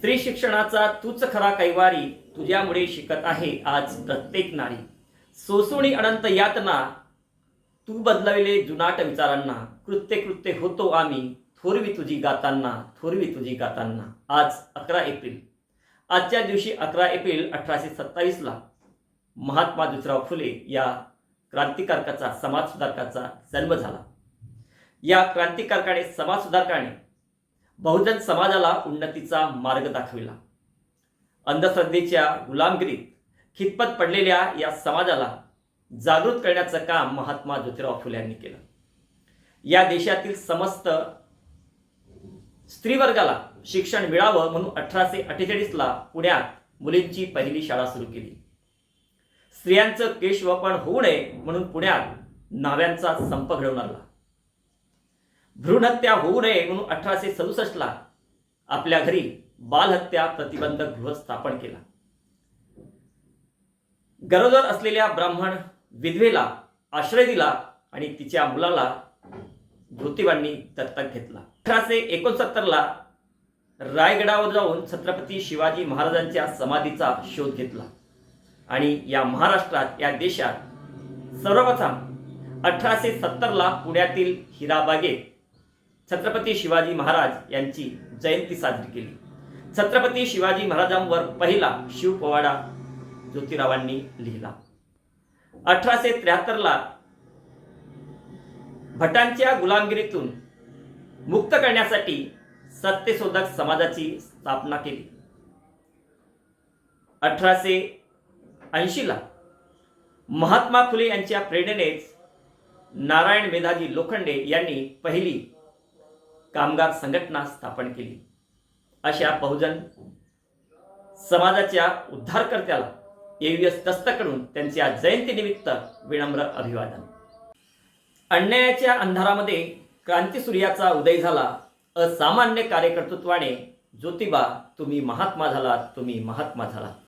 स्त्री शिक्षणाचा तूच खरा कैवारी तुझ्यामुळे शिकत आहे आज प्रत्येक नारी. सोसुणी अनंत यातना तू बदलविले जुनाट विचारांना. कृत्य कृत्य होतो आम्ही थोरवी तुझी गातांना थोरवी तुझी गातांना. आज अकरा एप्रिल. आजच्या दिवशी अकरा एप्रिल अठराशे सत्तावीसला महात्मा ज्योतिराव फुले या क्रांतिकारकाचा समाजसुधारकाचा जन्म झाला. या क्रांतिकारकाने समाजसुधारकाने बहुजन समाजाला उन्नतीचा मार्ग दाखविला. अंधश्रद्धेच्या गुलामगिरीत खितपत पडलेल्या या समाजाला जागृत करण्याचं काम महात्मा ज्योतिराव फुले यांनी केलं. या देशातील समस्त स्त्रीवर्गाला शिक्षण मिळावं म्हणून अठराशे अठ्ठेचाळीसला पुण्यात मुलींची पहिली शाळा सुरू केली. स्त्रियांचं केशवपण होऊ नये म्हणून पुण्यात नाव्यांचा संप घडवून आणला. भ्रूणहत्या होऊ नये म्हणून अठराशे सदुसष्टला आपल्या घरी बालहत्या प्रतिबंधक गृह स्थापन केला. गरोदर असलेल्या ब्राह्मण विधवेला आश्रय दिला आणि तिच्या मुलाला ज्योतिबांनी दत्तक घेतला. अठराशे एकोणसत्तरला रायगडावर जाऊन छत्रपती शिवाजी महाराजांच्या समाधीचा शोध घेतला. आणि या महाराष्ट्रात या देशात सर्वप्रथम अठराशे सत्तरला पुण्यातील हिराबागेत छत्रपती शिवाजी महाराज यांची जयंती साजरी केली. छत्रपती शिवाजी महाराजांवर पहिला शिवपोवाडा ज्योतिरावांनी लिहिला. अठराशे त्र्याहत्तरला भटांच्या गुलामगिरीतून मुक्त करण्यासाठी सत्यशोधक समाजाची स्थापना केली. अठराशे ऐंशीला महात्मा फुले यांच्या प्रेरणेनेच नारायण मेधाजी लोखंडे यांनी पहिली कामगार संघटना स्थापन केली. अशा बहुजन समाजाच्या उद्धारकर्त्याला एव्हीएस दस्तकडून त्यांच्या जयंतीनिमित्त विनम्र अभिवादन. अन्यायाच्या अंधारामध्ये क्रांतीसूर्याचा उदय झाला. असामान्य कार्यकर्तृत्वाने ज्योतिबा तुम्ही महात्मा झालात तुम्ही महात्मा झालात.